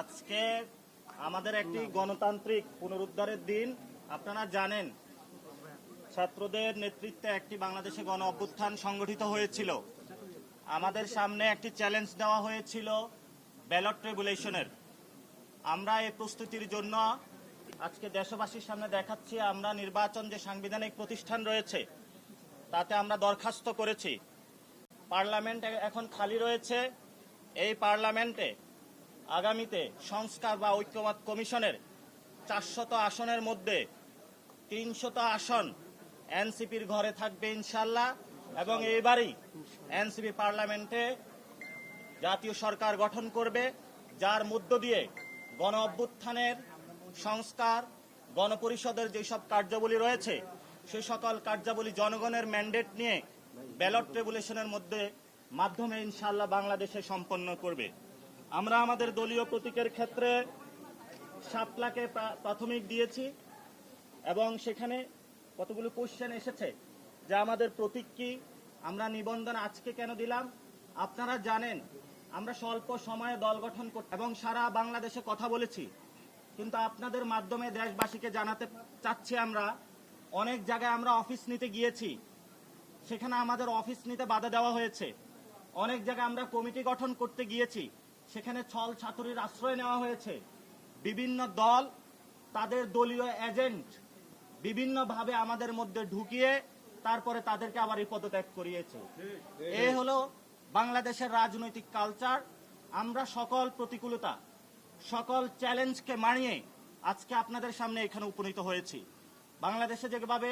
আজকে আমাদের একটি গণতান্ত্রিক পুনরুদ্ধারের দিন। আপনারা জানেন, ছাত্রদের নেতৃত্বে একটি বাংলাদেশে গণ অভ্যুত্থান সংগঠিত হয়েছিল। আমাদের সামনে একটি চ্যালেঞ্জ দেওয়া হয়েছিল ব্যালট রেগুলেশনের আমরা এই প্রস্তুতির জন্য আজকে দেশবাসীর সামনে দেখাচ্ছি, আমরা নির্বাচন যে সাংবিধানিক প্রতিষ্ঠান রয়েছে, তাতে আমরা দরখাস্ত করেছি। পার্লামেন্ট এখন খালি রয়েছে। এই পার্লামেন্টে আগামীতে সংস্কার বা ঐক্যমত কমিশনের চারশত আসনের মধ্যে তিনশত আসন এনসিপির ঘরে থাকবে ইনশাল্লাহ, এবং এইবারই এনসিপি পার্লামেন্টে জাতীয় সরকার গঠন করবে, যার মধ্য দিয়ে গণ অভ্যুত্থানের সংস্কার, গণপরিষদের যেসব কার্যাবলী রয়েছে, সে সকল কার্যাবলী জনগণের ম্যান্ডেট নিয়ে ব্যালট রেগুলেশনের মধ্যে মাধ্যমে ইনশাল্লাহ বাংলাদেশে সম্পন্ন করবে। আমরা আমাদের দলীয় প্রতীকের ক্ষেত্রে সাপলাকে প্রা- প্রাথমিক দিয়েছি এবং সেখানে কতগুলো কোশ্চেন এসেছে যে আমাদের প্রতীক কি, আমরা নিবন্ধন আজকে কেন দিলাম, আপনারা জানেন, আমরা স্বল্প সময়ে দল গঠন এবং সারা বাংলাদেশে কথা বলেছি। কিন্তু আপনাদের মাধ্যমে দেশবাসীকে জানাতে চাচ্ছি আমরা, অনেক জায়গায় আমরা অফিস নিতে গিয়েছি, সেখানে আমাদের অফিস নিতে বাধা দেওয়া হয়েছে। অনেক জায়গায় আমরা কমিটি গঠন করতে গিয়েছি। সেখানে ছল ছাত্রীর আশ্রয় নেওয়া হয়েছে। বিভিন্ন দল, তাদের দলীয় এজেন্ট বিভিন্নভাবে আমাদের মধ্যে ঢুকিয়ে তারপরে তাদেরকে আবার এই পদত্যাগ করিয়েছে। এ হলো বাংলাদেশের রাজনৈতিক কালচার। আমরা সকল প্রতিকূলতা, সকল চ্যালেঞ্জকে মানিয়ে আজকে আপনাদের সামনে এখানে উপনীত হয়েছি। বাংলাদেশে যেভাবে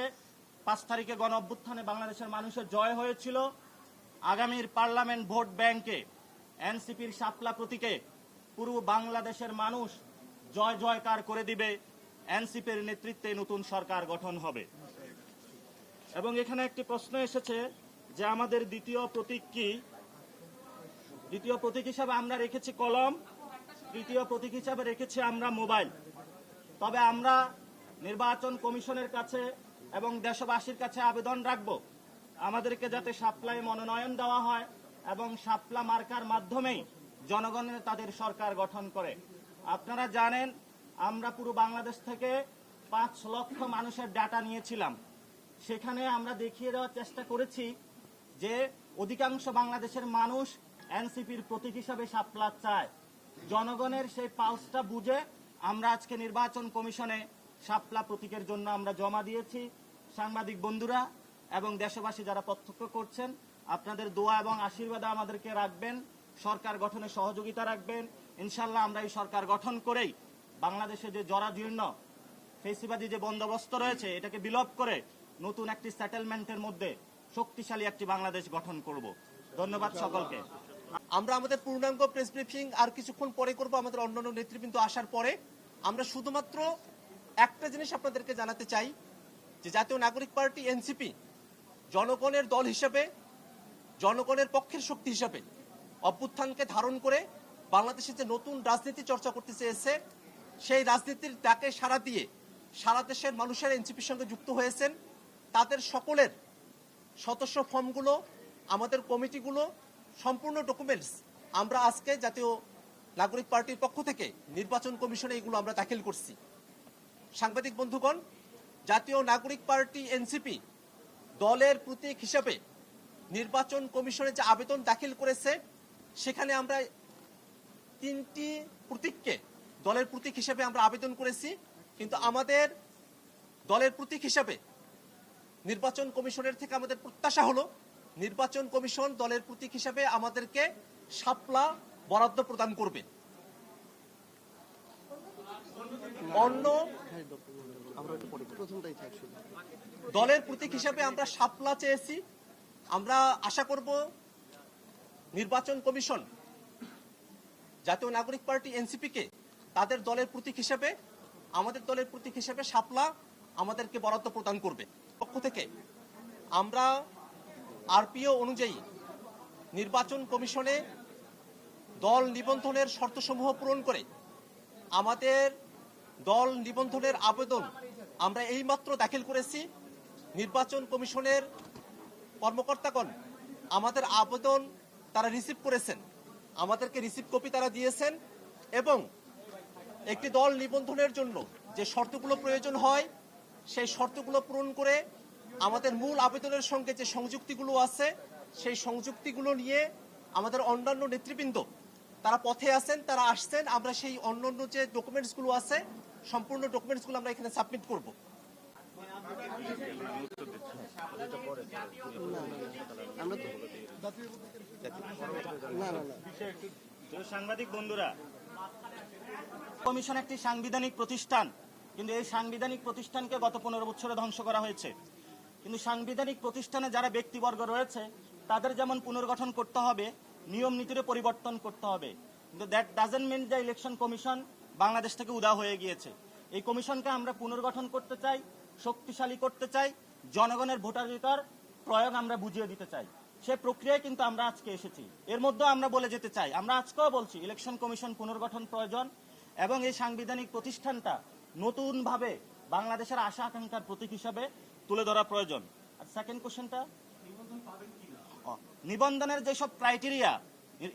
পাঁচ তারিখে গণ অভ্যুত্থানে বাংলাদেশের মানুষের জয় হয়েছিল আগামীর পার্লামেন্ট ভোট ব্যাংকে, এনসিপির শাপলা প্রতীকে পুরো বাংলাদেশের মানুষ জয় জয়কার করে দিবে, এনসিপির নেতৃত্বে নতুন সরকার গঠন হবে। এবং এখানে একটি প্রশ্ন এসেছে যে আমাদের দ্বিতীয় প্রতীক কি? দ্বিতীয় প্রতীক হিসাবে আমরা রেখেছি কলম, তৃতীয় প্রতীক হিসাবে রেখেছি আমরা মোবাইল। তবে আমরা নির্বাচন কমিশনের কাছে এবং দেশবাসীর কাছে আবেদন রাখব আমাদেরকে যাতে সাপ্লাই মনোনয়ন দেওয়া হয় এবং সাপলা মার্কার মাধ্যমেই জনগণের তাদের সরকার গঠন করে। আপনারা জানেন, আমরা পুরো বাংলাদেশ থেকে পাঁচ লক্ষ মানুষের ডাটা নিয়েছিলাম। সেখানে আমরা দেখিয়ে দেওয়ার চেষ্টা করেছি যে অধিকাংশ বাংলাদেশের মানুষ এনসিপির প্রতীক হিসাবে সাপলা চায়। জনগণের সেই পালসটা বুঝে আমরা আজকে নির্বাচন কমিশনে সাপলা প্রতীকের জন্য আমরা জমা দিয়েছি। সাংবাদিক বন্ধুরা এবং দেশবাসী যারা প্রত্যক্ষ করছেন, আপনাদের দোয়া এবং আশীর্বাদ আমাদেরকে রাখবেন। সরকার গঠনে সহযোগিতা রাখবেন। ইনশাল্লাহ আমরা এই সরকার গঠন করেই বাংলাদেশে যে জরাজীর্ণ, ফেসিবাদী যে বন্দোবস্ত রয়েছে, এটাকে বিলোপ করে নতুন একটি সেটেলমেন্টের মধ্যে শক্তিশালী একটি বাংলাদেশ গঠন করব। ধন্যবাদ সকলকে। আমরা আমাদের পূর্ণাঙ্গ প্রেস ব্রিফিং আর কিছুক্ষণ পরে করব আমাদের অন্যান্য নেতৃবৃন্দ আসার পরে। আমরা শুধুমাত্র একটা জিনিস আপনাদেরকে জানাতে চাই, যে জাতীয় নাগরিক পার্টি এনসিপি জনগণের দল হিসেবে, জনগণের পক্ষের শক্তি হিসেবে অভ্যুত্থানকে ধারণ করে বাংলাদেশে যে নতুন রাজনীতি চর্চা করতে চেয়েছে, সেই রাজনীতির ডাকে সাড়া দিয়ে সারা দেশের মানুষের এনসিপির সঙ্গে যুক্ত হয়েছেন। তাদের সকলের সদস্য ফর্মগুলো, আমাদের কমিটিগুলো, সম্পূর্ণ ডকুমেন্টস আমরা আজকে জাতীয় নাগরিক পার্টির পক্ষ থেকে নির্বাচন কমিশনে এগুলো আমরা দাখিল করছি। সাংবাদিক বন্ধুগণ, জাতীয় নাগরিক পার্টি এনসিপি দলের প্রতীক হিসাবে নির্বাচন কমিশনে যে আবেদন দাখিল করেছে, সেখানে আমরা তিনটি প্রতীককে দলের প্রতীক হিসেবে আমরা আবেদন করেছি। কিন্তু আমাদের দলের প্রতীক হিসাবে নির্বাচন কমিশনের থেকে আমাদের প্রত্যাশা হলো, নির্বাচন কমিশন দলের প্রতীক হিসাবে আমাদেরকে সাপলা বরাদ্দ প্রদান করবে। অন্য দলের প্রতীক হিসাবে আমরা সাপলা চেয়েছি। আমরা আশা করব নির্বাচন কমিশন, জাতীয় নাগরিক পার্টি এনসিপি কে তাদের দলের প্রতীক হিসেবে, আমাদের দলের প্রতীক হিসেবে সাপলা আমাদেরকে বরাদ্দ প্রদান করবে। পক্ষ থেকে আমরা আরপিও অনুযায়ী নির্বাচন কমিশনে দল নিবন্ধনের শর্তসমূহ পূরণ করে আমাদের দল নিবন্ধনের আবেদন আমরা এইমাত্র দাখিল করেছি। নির্বাচন কমিশনের কর্মকর্তাগণ আমাদের আবেদন তারা রিসিভ করেছেন। আমাদেরকে রিসিভ কপি তারা দিয়েছেন এবং একটি দল নিবন্ধনের জন্য যে শর্তগুলো প্রয়োজন হয়, সেই শর্তগুলো পূরণ করে আমাদের মূল আবেদনের সঙ্গে যে সংযুক্তিগুলো আছে, সেই সংযুক্তিগুলো নিয়ে আমাদের অন্যান্য নেতৃবৃন্দ তারা পথে আছেন, তারা আসছেন। আমরা সেই অন্যান্য যে ডকুমেন্টসগুলো আছে সম্পূর্ণ ডকুমেন্টসগুলো আমরা এখানে সাবমিট করব। কমিশন একটি সাংবিধানিক প্রতিষ্ঠান, কিন্তু এই সাংবিধানিক প্রতিষ্ঠানকে গত পনেরো বছরে ধ্বংস করা হয়েছে। কিন্তু সাংবিধানিক প্রতিষ্ঠানে যারা ব্যক্তিবর্গ রয়েছে, তাদের যেমন পুনর্গঠন করতে হবে, নিয়ম নীতির পরিবর্তন করতে হবে। কিন্তু দ্যাট ডাজেন্ট মিন যে ইলেকশন কমিশন বাংলাদেশ থেকে উদা হয়ে গিয়েছে। এই কমিশনকে আমরা পুনর্গঠন করতে চাই শক্তিশালী করতে চাই জনগণের ভোটাধিকার প্রয়োগ আমরা বুঝিয়ে দিতে চাই। সে প্রক্রিয়ায় কিন্তু আমরা আজকে এসেছি। এর মধ্যে আমরা বলে যেতে চাই আমরা আজকেও বলছি ইলেকশন কমিশন পুনর্গঠন প্রয়োজন এবং এই সাংবিধানিক প্রতিষ্ঠানটা নতুনভাবে বাংলাদেশের আশা আকাঙ্ক্ষার প্রতীক হিসাবে তুলে ধরা প্রয়োজন। আর সেকেন্ড কোশ্চেনটা নিবন্ধনের যেসব ক্রাইটেরিয়া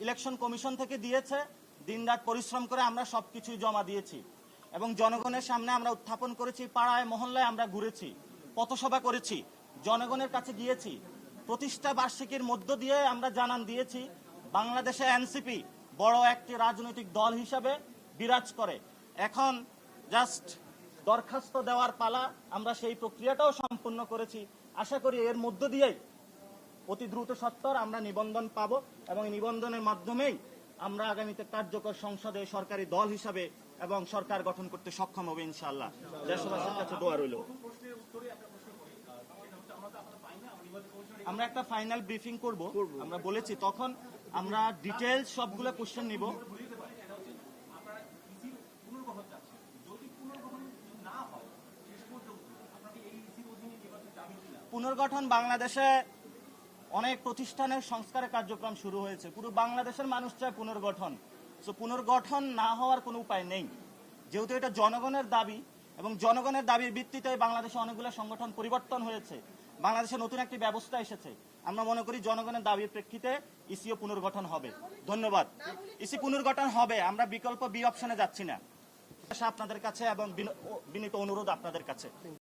ইলেকশন কমিশন থেকে দিয়েছে দিনরাত পরিশ্রম করে আমরা সবকিছুই জমা দিয়েছি এবং জনগণের সামনে আমরা উত্থাপন করেছি, পাড়ায়, মহল্লায় আমরা ঘুরেছি, পথসভা করেছি, জনগণের কাছে গিয়েছি, প্রতিষ্ঠা বার্ষিকীর মধ্য দিয়ে আমরা জানান দিয়েছি, বাংলাদেশে এনসিপি বড় একটি রাজনৈতিক দল হিসাবে বিরাজ করে। এখন জাস্ট দরখাস্ত দেওয়ার পালা আমরা সেই প্রক্রিয়াটাও সম্পূর্ণ করেছি। আশা করি এর মধ্য দিয়েই অতি দ্রুত সত্তর আমরা নিবন্ধন পাব এবং নিবন্ধনের মাধ্যমেই আমরা আগামীতে কার্যকর সংসদে সরকারি দল হিসাবে এবং সরকার গঠন করতে সক্ষম হবে ইনশাআল্লাহ। দেশবাসীর কাছে দোয়া রইল। আমরা একটা ফাইনাল ব্রিফিং করব। আমরা বলেছি তখন আমরা ডিটেলস সবগুলো কোশ্চেন নিব। পুনর্গঠন বাংলাদেশে অনেক প্রতিষ্ঠানের সংস্কারের কার্যক্রম শুরু হয়েছে। পুরো বাংলাদেশের মানুষ চায় পুনর্গঠন। তো পুনর্গঠন না হওয়ার কোনো উপায় নেই। যেহেতু এটা জনগণের দাবি এবং জনগণের দাবির ভিত্তিতে বাংলাদেশে অনেকগুলো সংগঠন পরিবর্তন হয়েছে, বাংলাদেশে নতুন একটি ব্যবস্থা এসেছে। আমরা মনে করি জনগণের দাবির প্রেক্ষিতে ইসিও পুনর্গঠন হবে। ধন্যবাদ। ইসি পুনর্গঠন হবে, আমরা বিকল্প বি অপশনে যাচ্ছি না। আপনাদের কাছে এবং বিনীত অনুরোধ আপনাদের কাছে।